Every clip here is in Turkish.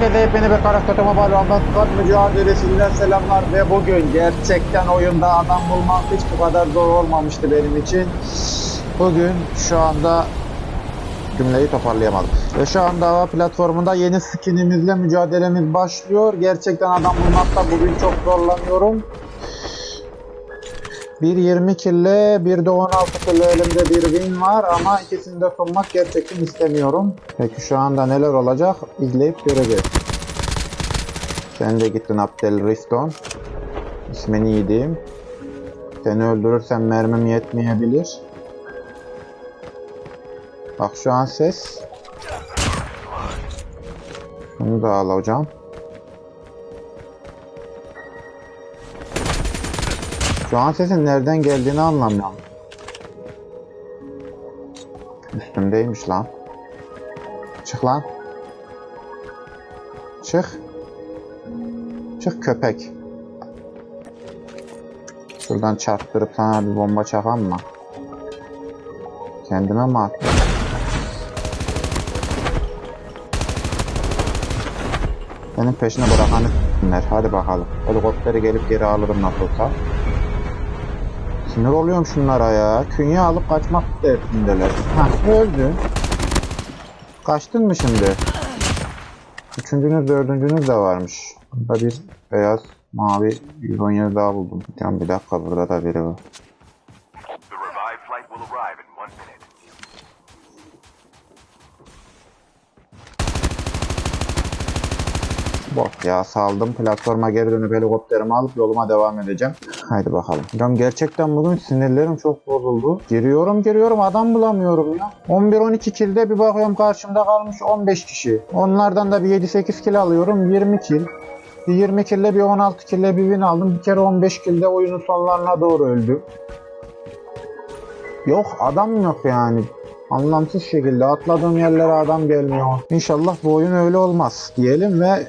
Herkese hepini bir Karakötü Mobile Anlatkan mücadelesinden selamlar ve bugün gerçekten oyunda adam bulmak hiç bu kadar zor olmamıştı benim için. Bugün şu anda cümleyi toparlayamadım. Ve şu anda hava platformunda yeni skinimizle mücadelemiz başlıyor. Gerçekten adam bulmakta bugün çok zorlanıyorum. 1.20 kille, bir de 16 kille elimde bir win var ama ikisini de sunmak gerçekten istemiyorum. Peki şu anda neler olacak izleyip göreceğiz. Sen de gittin Abdel Riston. İsmini yediğim. Seni öldürürsem mermim yetmeyebilir. Bak şu an ses. Bunu da al hocam. Şu an sesin nereden geldiğini anlamıyorum. Üstümdeymiş lan. Çık lan. Çık. Çık köpek. Şuradan çarptırıp sana bir bomba çakam mı? Kendime mi attım? Benim peşine bırakanı. Hadi bakalım. Helikopteri gelip geri alırım nasıl olsa. Sinir oluyorum şunlara ya. Künye alıp kaçmak derdindeler. Hah öldü. Kaçtın mı şimdi? Üçüncünüz dördüncünüz de varmış. Burada bir beyaz mavi 117 daha buldum. Can bir dakika burada da biri var. Bot ya saldım platforma geri dönüp helikopterimi alıp yoluma devam edeceğim. Haydi bakalım. Hocam gerçekten bugün sinirlerim çok bozuldu. Giriyorum giriyorum adam bulamıyorum ya. 11-12 kilde bir bakıyorum karşımda kalmış 15 kişi. Onlardan da bir 7-8 kill alıyorum 20 kill. Bir 20 kille bir 16 kille bir win aldım. Bir kere 15 kilde oyunun sonlarına doğru öldü. Yok adam yok yani. Anlamsız şekilde atladığım yerlere adam gelmiyor. İnşallah bu oyun öyle olmaz diyelim ve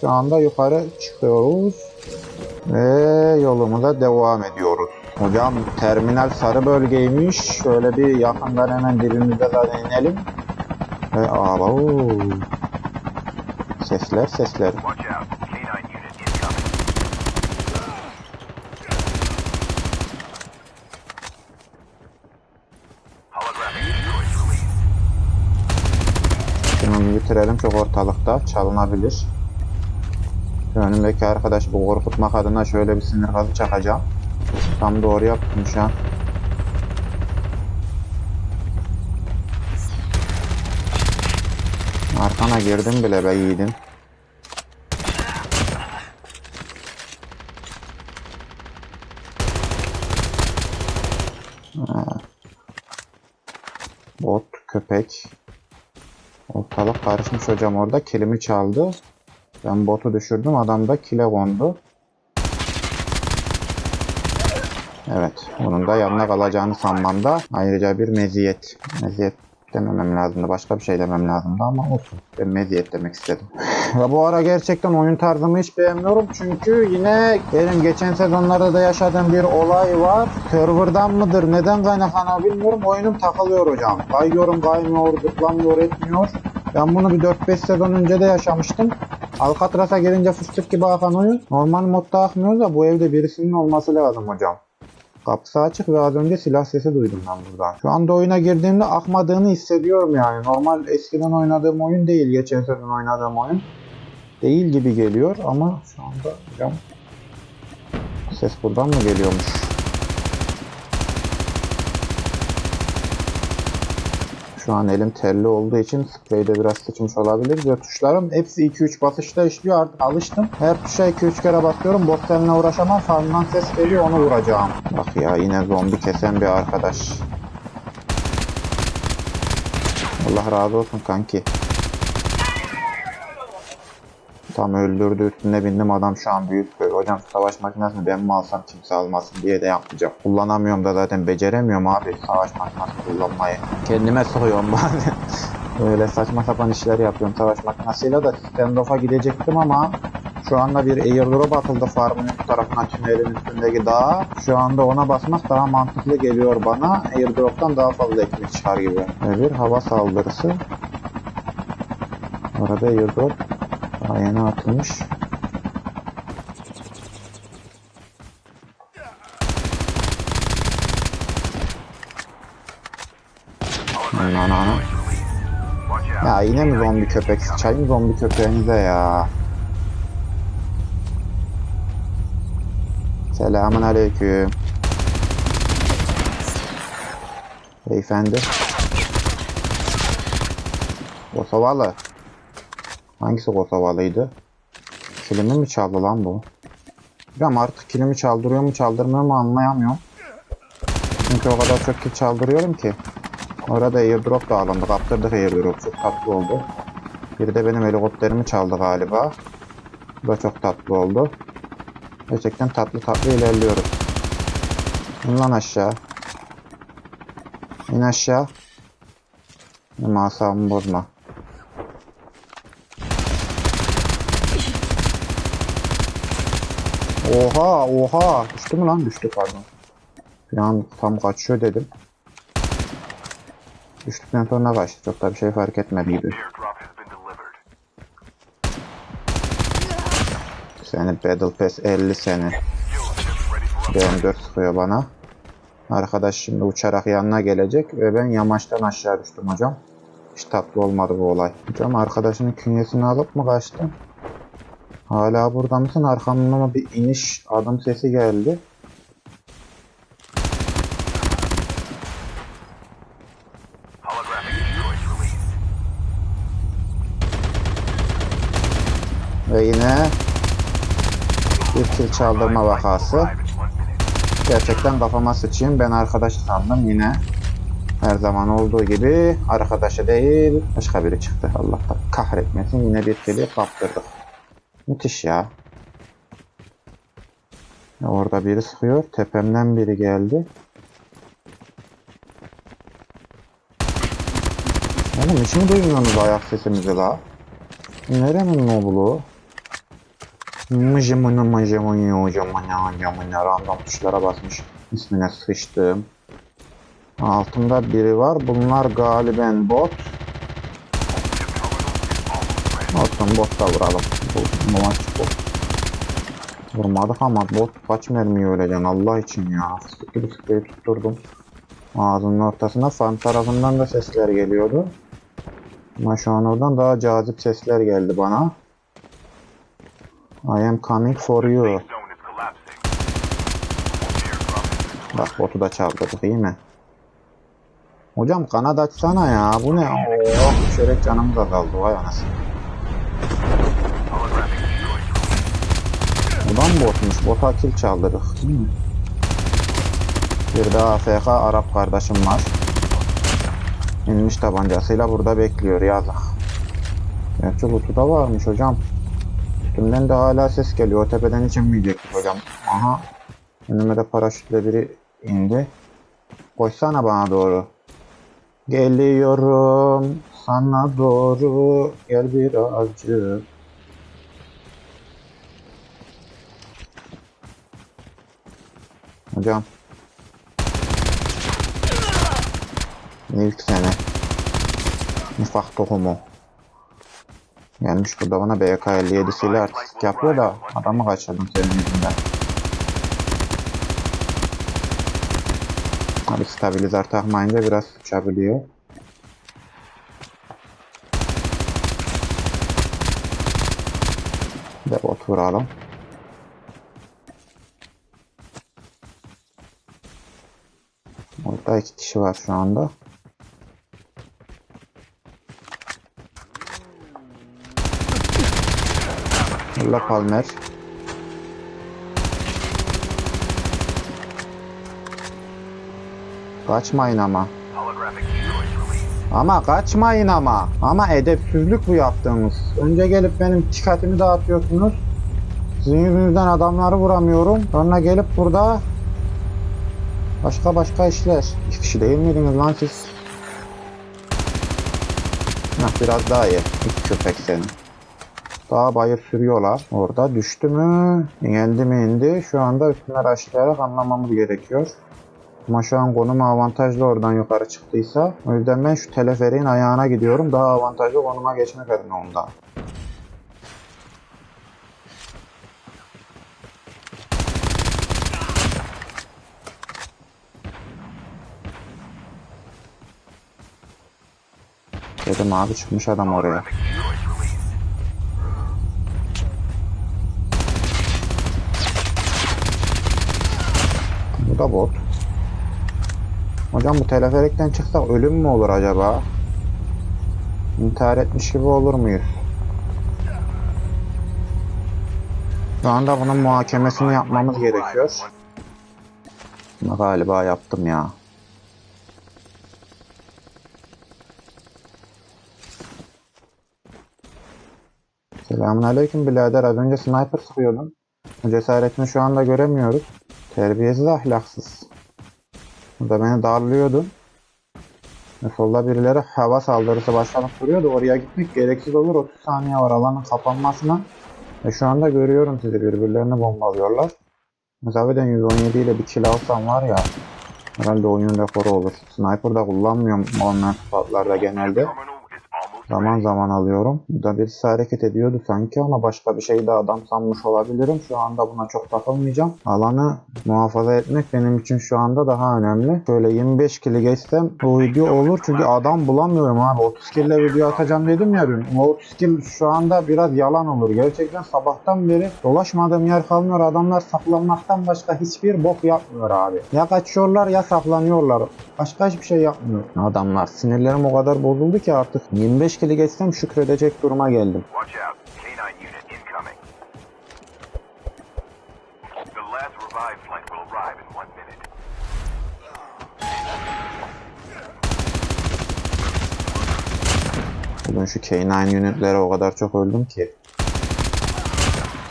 şu anda yukarı çıkıyoruz ve yolumuza devam ediyoruz. Hocam terminal sarı bölgeymiş. Şöyle bir yakından hemen dibimizde zaten inelim. Ve aba Sesler sesler. Watch out. K-9 unit incoming. Holographic destroys released. Şunu bitirelim çok ortalıkta çalınabilir. Önümdeki arkadaş bu korkutmak adına şöyle bir sinir gazı çakacağım. Tam doğru yaptım şu an. Arkana girdim bile be yiğidim. Bot, köpek. Ortalık karışmış hocam orada. Kilimi çaldı. Ben botu düşürdüm. Adam da kile kondu. Evet. Bunun da yanına kalacağını sanmam da ayrıca bir meziyet. Meziyet dememem lazımdı. Başka bir şey demem lazımdı ama olsun. Ben meziyet demek istedim. Ve bu ara gerçekten oyun tarzımı hiç beğenmiyorum. Çünkü yine benim geçen sezonlarda da yaşadığım bir olay var. Server'dan mıdır? Neden kaynaklanıyor bilmiyorum. Oyunum takılıyor hocam. Kayıyorum, kaymıyor, zıplamıyor, etmiyor. Ben bunu bir 4-5 sezon önce de yaşamıştım. Alcatraz'a gelince fıstık gibi akan oyun. Normal modda akmıyor da bu evde birisinin olması lazım hocam. Kapısı açık ve az önce silah sesi duydum ben buradan. Şu anda oyuna girdiğimde akmadığını hissediyorum yani. Normal eskiden oynadığım oyun değil. Geçen sezon oynadığım oyun. Değil gibi geliyor ama şu anda hocam ses buradan mı geliyormuş? Şu an elim terli olduğu için spreyde biraz sıçmış olabilir. Ve tuşlarım hepsi 2-3 basışta işliyor artık alıştım. Her tuşa 2-3 kere basıyorum. Bot seninle uğraşamam. Farmdan ses geliyor onu vuracağım. Bak ya yine zombi kesen bir arkadaş. Allah razı olsun kanki. Tam öldürdü üstüne bindim adam şu an büyük. Hocam savaş makinesini ben mi alsam kimse almasın diye de yapmayacağım. Kullanamıyorum da zaten beceremiyorum abi savaş makinesi kullanmayı. Kendime soruyorum bazen. Böyle saçma sapan işler yapıyorum savaş makinesiyle de standoff'a gidecektim ama şu anda bir airdrop atıldı farmın üst tarafına tünelin üstündeki dağa. Şu anda ona basmak daha mantıklı geliyor bana. Airdrop'tan daha fazla ekmek çıkar gibi. Bir hava saldırısı. Orada airdrop Daha yeni atılmış. Ana. Out. Ya yine mi zombi köpek? Sıçayım zombi köpeğinize ya. Selamun aleyküm. Beyefendi. Kosovalı. Hangisi Kosovalıydı? Kilimi mi çaldı lan bu? Bilmiyorum artık kilimi çaldırıyor mu çaldırmıyor mu anlayamıyorum. Çünkü o kadar çok kil çaldırıyorum ki. Orada airdrop da alındı. Kaptırdık airdrop. Çok tatlı oldu. Biri de benim helikopterimi çaldı galiba. Bu da çok tatlı oldu. Gerçekten tatlı tatlı ilerliyoruz. İn lan aşağı. İn aşağı. Benim bozma. Oha oha. Düştü mü lan? Düştü pardon. Bir an tam kaçıyor dedim. Düştükten sonra kaçtı. Çok da bir şey fark etmedi gibi. Seni Battle Pass 50 seni. Fuel ships ready for BM4 sıkıyor bana. Arkadaş şimdi uçarak yanına gelecek ve ben yamaçtan aşağı düştüm hocam. Hiç tatlı olmadı bu olay. Hocam arkadaşının künyesini alıp mı kaçtın? Hala burada mısın? Arkamdan bir iniş adım sesi geldi. Ve yine bir kill çaldırma vakası. Gerçekten kafama sıçayım. Ben arkadaşı sandım yine. Her zaman olduğu gibi arkadaşı değil başka biri çıktı. Allah da kahretmesin. Yine bir kili kaptırdık. Müthiş ya. Ya Orada biri sıkıyor. Tepemden biri geldi. Oğlum hiç mi duymuyorsunuz ayak sesimizi la? Nerenin noblu? Mıcımını mıcımını mıcımını mıcımını random tuşlara basmış. İsmine sıçtım. Altımda biri var. Bunlar galiben bot. Olsun bot da vuralım. Bu, maç bot. Vurmadık ama bot kaç mermi öleceksin Allah için ya. Gibi sıkıyı tutturdum. Ağzının ortasına fan tarafından da sesler geliyordu. Ama şu an oradan daha cazip sesler geldi bana. I am coming for you. Bak botu da çaldırdık iyi mi? Hocam kanat açsana ya. Bu ne? Oh düşerek canım da kaldı. Vay anasını. Buradan botmuş. Bota kill çaldırdık. Bir daha AFK Arap kardeşim var. İnmiş tabancasıyla burada bekliyor yazık. Gerçi loot'u da varmış hocam. Üstümden de hala ses geliyor. O tepeden hiç inmeyecektik hocam. Aha. Önüme de paraşütle biri indi. Koşsana bana doğru. Geliyorum sana doğru. Gel birazcık. Hocam. İlk sene. Nifak tohumu. Gelmiş burada bana BK57 ile artistik yapıyor da adamı kaçırdım senin yüzünden. Abi stabilizer takmayınca biraz uçabiliyor. De bot vuralım. Orada iki kişi var şu anda. Ulla Palmer. Kaçmayın ama. Ama kaçmayın ama. Ama edepsizlik bu yaptığınız. Önce gelip benim dikkatimi dağıtıyorsunuz. Sizin yüzünüzden adamları vuramıyorum. Sonra gelip burada başka başka işler. İki kişi değil miydiniz lan siz? Heh, biraz daha iyi. İki köpek senin. Sağa bayır sürüyorlar. Orada düştü mü? İndi mi indi? Şu anda üstüne başlayarak anlamamız gerekiyor. Ama şu an konum avantajlı oradan yukarı çıktıysa. O yüzden ben şu teleferiğin ayağına gidiyorum. Daha avantajlı konuma geçmek adına ondan. Dedim abi çıkmış adam oraya. Da bot. Hocam bu teleferikten çıksak ölüm mü olur acaba? İntihar etmiş gibi olur muyuz? Şu anda bunun muhakemesini yapmamız gerekiyor. Ama galiba yaptım ya. Selamünaleyküm birader. Az önce sniper sıkıyordun. Cesaretini şu anda göremiyoruz. Terbiyesiz ahlaksız. Burada beni darlıyordun. Ve solda birileri hava saldırısı başlamak duruyordu. Oraya gitmek gereksiz olur. 30 saniye var alanın kapanmasına. Ve şu anda görüyorum sizi birbirlerini bombalıyorlar. Mesafeden 117 ile bir kill alsam var ya. Herhalde oyunun rekoru olur. Sniper da kullanmıyorum online spotlarda genelde. Zaman zaman alıyorum. Burada birisi hareket ediyordu sanki ama başka bir şey de adam sanmış olabilirim. Şu anda buna çok takılmayacağım. Alanı muhafaza etmek benim için şu anda daha önemli. Şöyle 25 kili geçsem bu video olur çünkü adam bulamıyorum abi. 30 kille video atacağım dedim ya dün. O 30 kill şu anda biraz yalan olur. Gerçekten sabahtan beri dolaşmadığım yer kalmıyor. Adamlar saklanmaktan başka hiçbir bok yapmıyor abi. Ya kaçıyorlar ya saklanıyorlar. Başka hiçbir şey yapmıyor. Adamlar sinirlerim o kadar bozuldu ki artık 25 kili geçsem şükredecek duruma geldim. Watch out. K9 unit incoming. The last revived flight will arrive in one minute. Bugün şu K9 unitlere o kadar çok öldüm ki.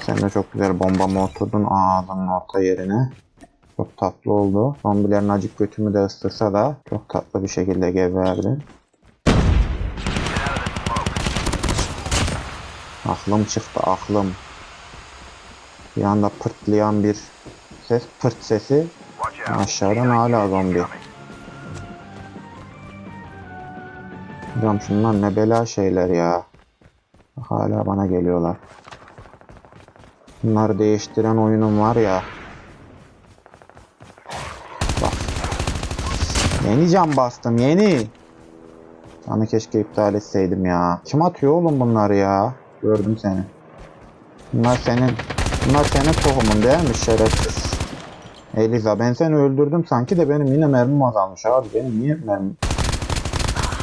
Sen de çok güzel bombama oturdun ağzının orta yerine. Çok tatlı oldu. Zombilerin acık götümü de ısırsa da çok tatlı bir şekilde geberdin. Aklım çıktı aklım. Bir anda pırtlayan bir ses pırt sesi. Aşağıdan K9 hala zombi. Hocam şunlar ne bela şeyler ya. Hala bana geliyorlar. Bunları değiştiren oyunum var ya. Bak. Yeni cam bastım yeni. Canı keşke iptal etseydim ya. Kim atıyor oğlum bunları ya? Gördüm seni. Bunlar senin bunlar senin tohumun değil mi şerefsiz? Eliza ben seni öldürdüm sanki de benim yine mermim azalmış abi. Benim niye mermim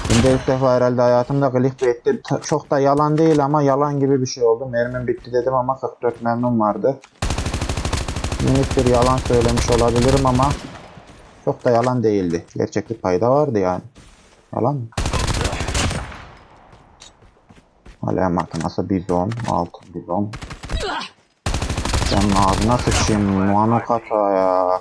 Şimdi ilk defa herhalde hayatımda clickbait'te t- çok da yalan değil ama yalan gibi bir şey oldu. Mermim bitti dedim ama 44 mermim vardı. Minik bir yalan söylemiş olabilirim ama çok da yalan değildi. Gerçeklik payı da vardı yani. Yalan mı? Alev makinası bizon, altın bizon. Senin ağzına sıçayım, manokata ya.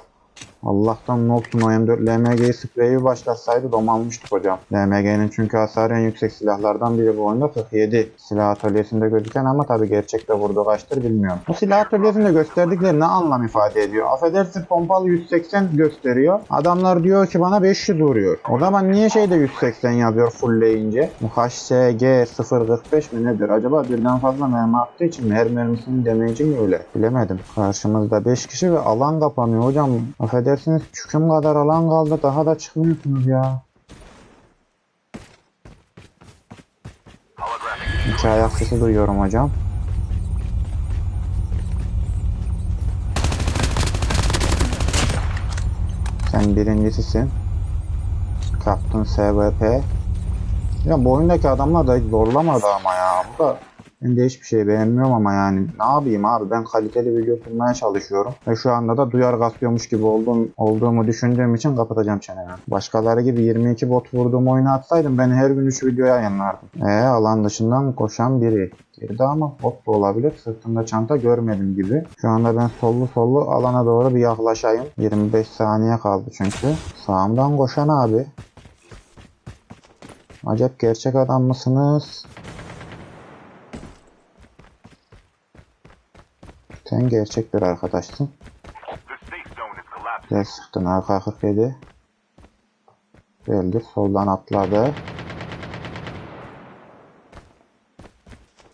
Allah'tan ne olsun o M4 LMG spreyi başlasaydı domalmıştık hocam. LMG'nin çünkü hasarı en yüksek silahlardan biri bu oyunda 47. Silah atölyesinde gözüken ama tabi gerçekte vurdu kaçtır bilmiyorum. Bu silah atölyesinde gösterdikleri ne anlam ifade ediyor? Affedersin pompalı 180 gösteriyor. Adamlar diyor ki bana 500 vuruyor. O zaman niye şeyde 180 yazıyor fullleyince? Bu HSG 045 mi nedir? Acaba birden fazla mermi attığı için mi? Her mermisinin damage'i mi öyle? Bilemedim. Karşımızda 5 kişi ve alan kapanıyor hocam. Affedersiniz çüküm kadar alan kaldı. Daha da çıkmıyorsunuz ya. İki ayak sesi duyuyorum hocam. Sen birincisisin. Kaptın SVP. Ya bu oyundaki adamlar da hiç zorlamadı ama ya. Bu da ben de hiçbir şey beğenmiyorum ama yani ne yapayım abi ben kaliteli video sunmaya çalışıyorum. Ve şu anda da duyar kasıyormuş gibi olduğum, olduğumu düşündüğüm için kapatacağım çenemi. Başkaları gibi 22 bot vurduğum oyunu atsaydım ben her gün 3 video yayınlardım. Eee alan dışından koşan biri. Girdi ama bot da olabilir. Sırtında çanta görmedim gibi. Şu anda ben sollu sollu alana doğru bir yaklaşayım. 25 saniye kaldı çünkü. Sağımdan koşan abi. Acep gerçek adam mısınız? Sen gerçek bir arkadaşsın. Güzel sıktın AK-47. Geldi soldan atladı.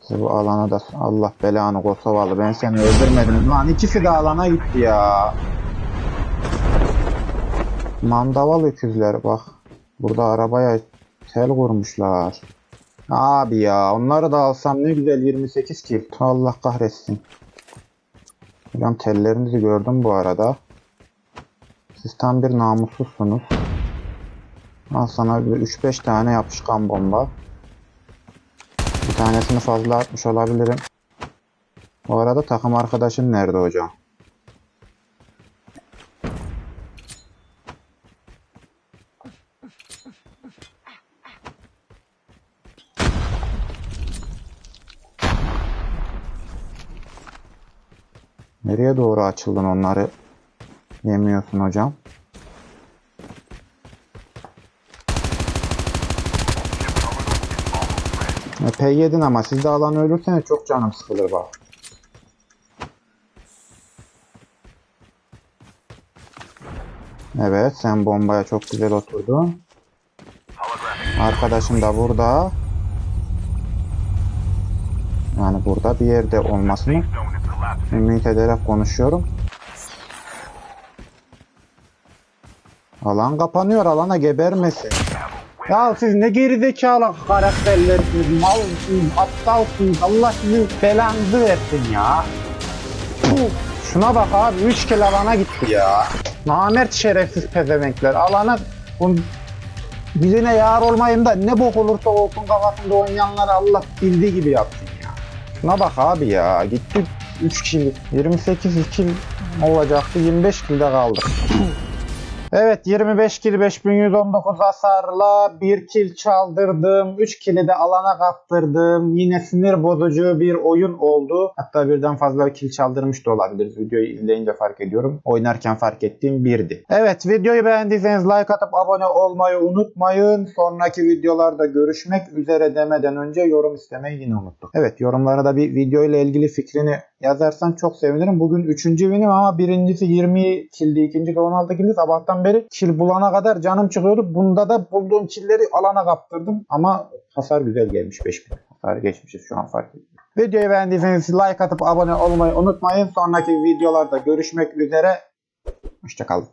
Bu alana da Allah belanı Kosovalı ben seni öldürmedim. Lan ikisi de alana gitti ya. Mandaval öküzler bak. Burada arabaya tel kurmuşlar. Abi ya onları da alsam ne güzel 28 kill. Allah kahretsin. Hocam tellerinizi gördüm bu arada. Siz tam bir namussuzsunuz. Al sana bir 3-5 tane yapışkan bomba. Bir tanesini fazla atmış olabilirim. Bu arada takım arkadaşın nerede hocam? Doğru açıldın onları yemiyorsun hocam? Epey yedin ama siz de alan ölürseniz çok canım sıkılır bak. Evet sen bombaya çok güzel oturdun. Arkadaşım da burada. Yani burada bir yerde olmasını. Ümit ederek konuşuyorum. Alan kapanıyor. Alana gebermesin. Ya siz ne gerizekalı karakterlersiniz. Malsınız, aptalsınız. Allah sizin belanızı versin ya. Şuna bak abi. 3 kill alana gitti ya. Namert şerefsiz pezevenkler. Alana birine yar olmayın da ne bok olursa olsun kafasında oynayanları Allah bildiği gibi yapsın ya. Şuna bak abi ya. Gitti 3 kill. 28 kill olacaktı. 25 kill'de kaldık. Evet 25 kill 5119 hasarla 1 kill çaldırdım. 3 kill'i de alana kaptırdım. Yine sinir bozucu bir oyun oldu. Hatta birden fazla kill çaldırmış da olabiliriz. Videoyu izleyince fark ediyorum. Oynarken fark ettiğim birdi. Evet videoyu beğendiyseniz like atıp abone olmayı unutmayın. Sonraki videolarda görüşmek üzere demeden önce yorum istemeyi yine unuttuk. Evet yorumlara da bir video ile ilgili fikrini yazarsan çok sevinirim. Bugün 3. winim ama birincisi 20 kildi, ikinci de 16 kildi. Sabahtan beri kill bulana kadar canım çıkıyordu. Bunda da bulduğum killleri alana kaptırdım. Ama hasar güzel gelmiş 5000. Hasar geçmişiz şu an fark ediyorum. Videoyu beğendiyseniz like atıp abone olmayı unutmayın. Sonraki videolarda görüşmek üzere. Hoşçakalın.